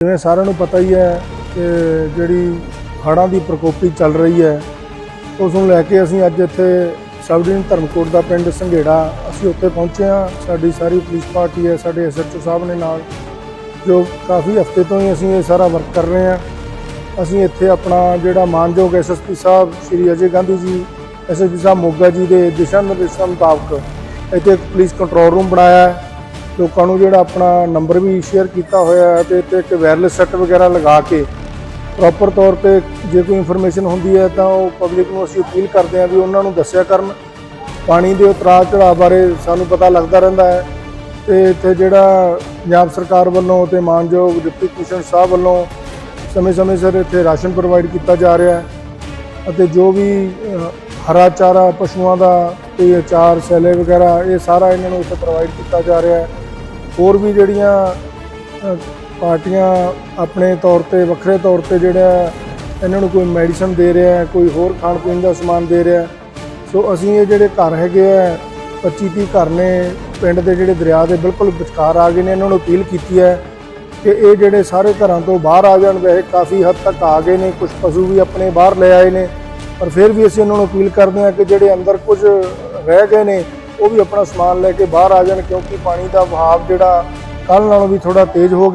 ਜਿਵੇਂ ਸਾਰਿਆਂ ਨੂੰ ਪਤਾ ਹੀ ਹੈ ਕਿ ਜਿਹੜੀ ਹੜ੍ਹਾਂ ਦੀ ਪ੍ਰਕੋਪੀ ਚੱਲ ਰਹੀ ਹੈ, ਉਸ ਨੂੰ ਲੈ ਕੇ ਅਸੀਂ ਅੱਜ ਇੱਥੇ ਸਬ ਡਿਵੀਜ਼ਨ ਧਰਮਕੋਟ ਦਾ ਪਿੰਡ ਸੰਘੇੜਾ, ਅਸੀਂ ਉੱਥੇ ਪਹੁੰਚੇ ਹਾਂ। ਸਾਡੀ ਸਾਰੀ ਪੁਲਿਸ ਪਾਰਟੀ ਹੈ, ਸਾਡੇ ਐਸਐਚਓ ਸਾਹਿਬ ਨੇ ਨਾਲ, ਜੋ ਕਾਫੀ ਹਫ਼ਤੇ ਤੋਂ ਹੀ ਅਸੀਂ ਇਹ ਸਾਰਾ ਵਰਕ ਕਰ ਰਹੇ ਹਾਂ। ਅਸੀਂ ਇੱਥੇ ਆਪਣਾ ਜਿਹੜਾ ਮਾਨਯੋਗ ਐਸਐਸਪੀ ਸਾਹਿਬ, ਸ਼੍ਰੀ ਅਜੇ ਗਾਂਧੀ ਜੀ ਐਸਐਸਪੀ ਸਾਹਿਬ ਮੋਗਾ ਜੀ ਦੇ ਦਿਸ਼ਾ ਨਿਰਦੇਸ਼ਾਂ ਮੁਤਾਬਕ ਇੱਥੇ ਇੱਕ ਪੁਲਿਸ ਕੰਟਰੋਲ ਰੂਮ ਬਣਾਇਆ ਹੈ। ਲੋਕਾਂ ਨੂੰ ਜਿਹੜਾ ਆਪਣਾ ਨੰਬਰ ਵੀ ਸ਼ੇਅਰ ਕੀਤਾ ਹੋਇਆ ਹੈ ਤੇ ਇੱਥੇ ਇੱਕ ਵਾਇਰਲੈਸ ਸੈੱਟ ਵਗੈਰਾ ਲਗਾ ਕੇ ਪ੍ਰੋਪਰ ਤੌਰ ਤੇ ਜੇ ਕੋਈ ਇਨਫੋਰਮੇਸ਼ਨ ਹੁੰਦੀ ਹੈ ਤਾਂ ਉਹ ਪਬਲਿਕ ਨੂੰ ਅਸੀਂ ਅਪੀਲ ਕਰਦੇ ਹਾਂ ਵੀ ਉਹਨਾਂ ਨੂੰ ਦੱਸਿਆ ਕਰਨ। ਪਾਣੀ ਦੇ ਉਤਰਾਅ ਚੜਾਅ ਬਾਰੇ ਸਾਨੂੰ ਪਤਾ ਲੱਗਦਾ ਰਹਿੰਦਾ ਹੈ ਤੇ ਇੱਥੇ ਜਿਹੜਾ ਪੰਜਾਬ ਸਰਕਾਰ ਵੱਲੋਂ ਤੇ ਮਾਨਯੋਗ ਡਿਪਟੀ ਕਮਿਸ਼ਨਰ ਸਾਹਿਬ ਵੱਲੋਂ ਸਮੇਂ-ਸਮੇਂ ਸਿਰ ਇੱਥੇ ਰਾਸ਼ਨ ਪ੍ਰੋਵਾਈਡ ਕੀਤਾ ਜਾ ਰਿਹਾ ਹੈ ਅਤੇ ਜੋ ਵੀ ਹਰਾ ਚਾਰਾ, ਪਸ਼ੂਆਂ ਦਾ ਤੇ ਅਚਾਰ, ਸੈਲੇ ਵਗੈਰਾ ਇਹ ਸਾਰਾ ਇਹਨਾਂ ਨੂੰ ਇੱਥੇ ਪ੍ਰੋਵਾਈਡ ਕੀਤਾ ਜਾ ਰਿਹਾ ਹੈ। ਹੋਰ ਵੀ ਜਿਹੜੀਆਂ ਅ, ਪਾਰਟੀਆਂ ਆਪਣੇ ਤੌਰ ਤੇ ਵੱਖਰੇ ਤੌਰ ਤੇ ਜਿਹੜਾ ਇਹਨਾਂ ਨੂੰ ਕੋਈ ਮੈਡੀਸਨ ਦੇ ਰਿਹਾ ਹੈ ਕੋਈ ਹੋਰ ਖਾਣ ਪੀਣ ਦਾ ਸਮਾਨ ਦੇ ਰਿਹਾ ਹੈ। ਸੋ ਅਸੀਂ ਇਹ ਜਿਹੜੇ ਘਰ ਹੈਗੇ ਆ 25 30 ਘਰ ਨੇ ਪਿੰਡ ਦੇ ਜਿਹੜੇ ਦਰਿਆ ਦੇ ਬਿਲਕੁਲ ਵਿਚਕਾਰ ਆ ਗਏ ਨੇ ਇਹਨਾਂ ਨੂੰ ਅਪੀਲ ਕੀਤੀ ਹੈ ਕਿ ਇਹ ਜਿਹੜੇ ਸਾਰੇ ਘਰਾਂ ਤੋਂ ਬਾਹਰ ਆ ਜਾਣ ਵੈਸੇ ਕਾਫੀ ਹੱਦ ਤੱਕ ਆ ਗਏ ਨੇ ਕੁਝ ਪਸ਼ੂ ਵੀ ਆਪਣੇ ਬਾਹਰ ਲੈ ਆਏ ਨੇ ਪਰ ਫਿਰ ਵੀ ਅਸੀਂ ਉਹਨਾਂ ਨੂੰ ਅਪੀਲ ਕਰਦੇ ਹਾਂ ਕਿ ਜਿਹੜੇ ਅੰਦਰ ਕੁਝ ਰਹਿ ਗਏ ਨੇ ਉਹ ਵੀ ਆਪਣਾ ਸਮਾਨ ਲੈ ਕੇ ਬਾਹਰ ਆ ਜਾਣ ਕਿਉਂਕਿ ਪਾਣੀ ਦਾ ਵਹਾਅ ਜਿਹੜਾ ਕੱਲ੍ਹ ਨਾਲੋਂ ਵੀ ਥੋੜਾ ਤੇਜ਼ ਹੋ ਗਿਆ